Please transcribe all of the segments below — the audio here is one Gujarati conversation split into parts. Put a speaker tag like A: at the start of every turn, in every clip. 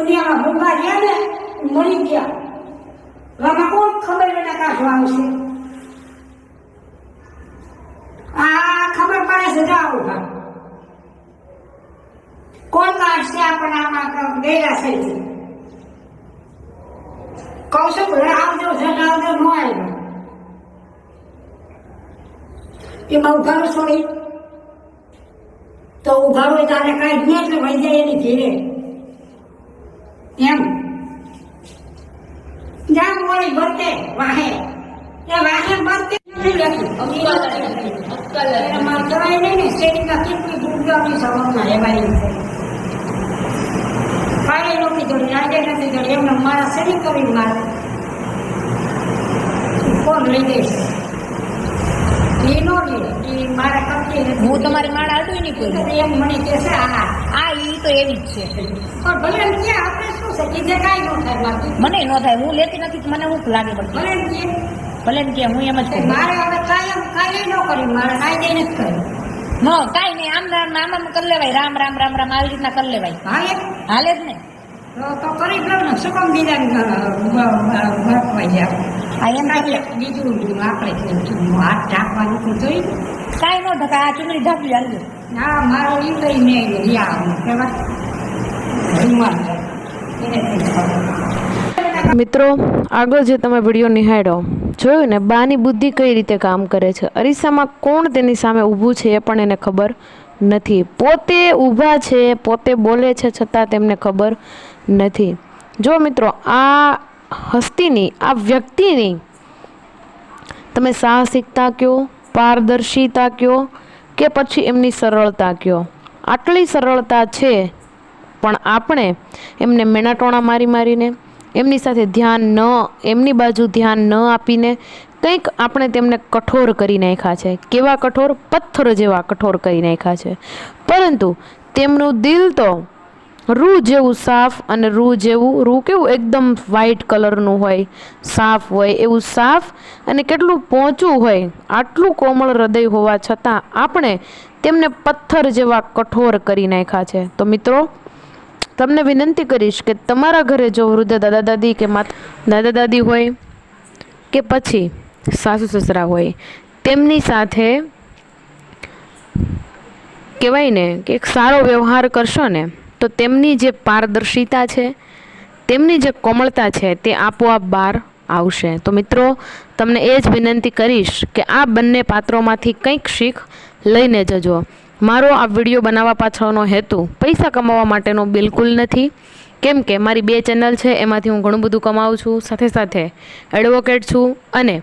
A: દુનિયામાં મોંઘા ગયા ને, મળી ગયા. આમાં કોણ ખબર એને કાઢવા આવશે? આ ખબર પડે છે જાઓ ઊભા. કોણ કાઢશે આપણને આમાં ગયેલા છે કહું છું ઘરે આવજો છે આવજો, ન આવ્યો. એ ઘર છોડી. તો ઊભા તારે કાંઈ જ નહીં, એટલે વૈદ્ય એની ઘેરે. એમ. જામ વળી ભરતે વાહે. એ વાહે ભરતે નથી લખ્યું એટલે કરાય નહીં ને શેરીમાં કેટલી ગુંજાની સવારમાં રહેવાય છે કાલે નથી જોડી આજે નથી જોડી એમને મારા શરીર કરી મારે. કોણ લઈ એ એ કરતી
B: હું તમારી માળ આડું નહીં કોઈ
A: એમ મને કે છે આ
B: આ ઈ તો એવી જ છે.
A: પણ ભલે ક્યાં આપણે બીજે કાંઈ ન થાય
B: મને ન થાય હું લેતી નથી મને હું લાગે
A: ભલે
B: પડતી
A: એમ કે.
B: ભલે ને કે હું એમ જ કહું.
A: મારે હવે કાંઈ કાંઈ ન કર્યું મારે કાંઈ જ કર્યું
B: ન કાંઈ નહીં આમ રામ આમ આમ કરી લેવાય રામ રામ રામ રામ આવી રીતના કરી લેવાય.
A: હાલે?
B: હાલે જ ને.
A: તો તો કરી જ ને શું કામ બીજા ભરવાઈ જાય
B: આ એમ
A: કાંઈ
B: કરી
A: બીજું આપણે હાથ ઢાંકવાનું તો
B: કાંઈ ન ઢકાય આ ચૂંટણી ઢાંકી હાલ્યું
A: ના મારો ઈ લઈ મેં રિયા
C: મિત્રો, આગળ જે તમે વીડિયો નિહાળ્યો, જોયું ને, બાની બુદ્ધિ કઈ રીતે કામ કરે છે? અરીસામાં કોણ તેની સામે ઊભું છે એ પણ એને ખબર નથી. પોતે ઊભા છે, પોતે બોલે છે છતાં તેમને ખબર નથી. જો મિત્રો, આ હસ્તીની, આ વ્યક્તિની તમે સાહસિકતા કયો, પારદર્શિતા કયો કે પછી એમની સરળતા કયો? આટલી સરળતા છે પણ આપણે એમને મેણાટોણા મારી મારીને, એમની સાથે ધ્યાન ન, એમની બાજુ ધ્યાન ન આપીને કંઈક આપણે તેમને કઠોર કરી નાખ્યા છે. કેવા કઠોર? પથ્થર જેવા કઠોર કરી નાખ્યા છે. પરંતુ તેમનું દિલ તો રૂ જેવું સાફ અને રૂ જેવું, રૂ કેવું એકદમ વ્હાઇટ કલરનું હોય, સાફ હોય, એવું સાફ અને કેટલું પહોંચું હોય, આટલું કોમળ હૃદય હોવા છતાં આપણે તેમને પથ્થર જેવા કઠોર કરી નાખ્યા છે. તો મિત્રો તમને વિનંતી કરીશ કે તમારા ઘરે જો વૃદ્ધ દાદા દાદી કે માતા, દાદા દાદી હોય કે પછી સાસુ સસરા હોય, તેમની સાથે કહેવાય ને કે એક સારો વ્યવહાર કરશો ને, તો તેમની જે પારદર્શિતા છે, તેમની જે કોમળતા છે તે આપોઆપ બહાર આવશે. તો મિત્રો, તમને એ જ વિનંતી કરીશ કે આ બંને પાત્રોમાંથી કંઈક શીખ લઈને જજો. મારો આ વીડિયો બનાવવા પાછળનો હેતુ, પૈસા કમાવા માટેનો બિલકુલ નથી. કેમ કે મારી બે ચેનલ છે, એમાંથી હું ઘણું બધું કમાઉં છું, સાથે સાથે એડવોકેટ છું અને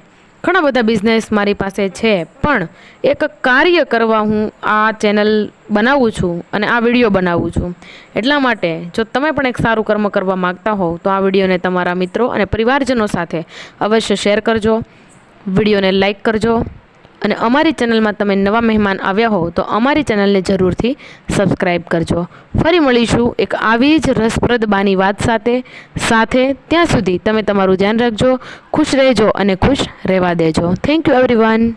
C: ઘણા બધા બિઝનેસ મારી પાસે છે. પણ એક કાર્ય કરવા હું આ ચેનલ બનાવું છું અને આ વીડિયો બનાવું છું. એટલા માટે જો તમે પણ એક સારું કર્મ કરવા માગતા હોવ, તો આ વિડીયોને તમારા મિત્રો અને પરિવારજનો સાથે અવશ્ય શેર કરજો. વિડીયોને લાઈક કરજો. અને અમારી ચેનલમાં તમે નવા મહેમાન આવ્યા હો તો અમારી ચેનલને જરૂરથી સબસ્ક્રાઈબ કરજો. ફરી મળીશું એક આવી જ રસપ્રદ બાની વાત સાથે. સાથે ત્યાં સુધી તમે તમારું ધ્યાન રાખજો, ખુશ રહેજો અને ખુશ રહેવા દેજો. Thank you everyone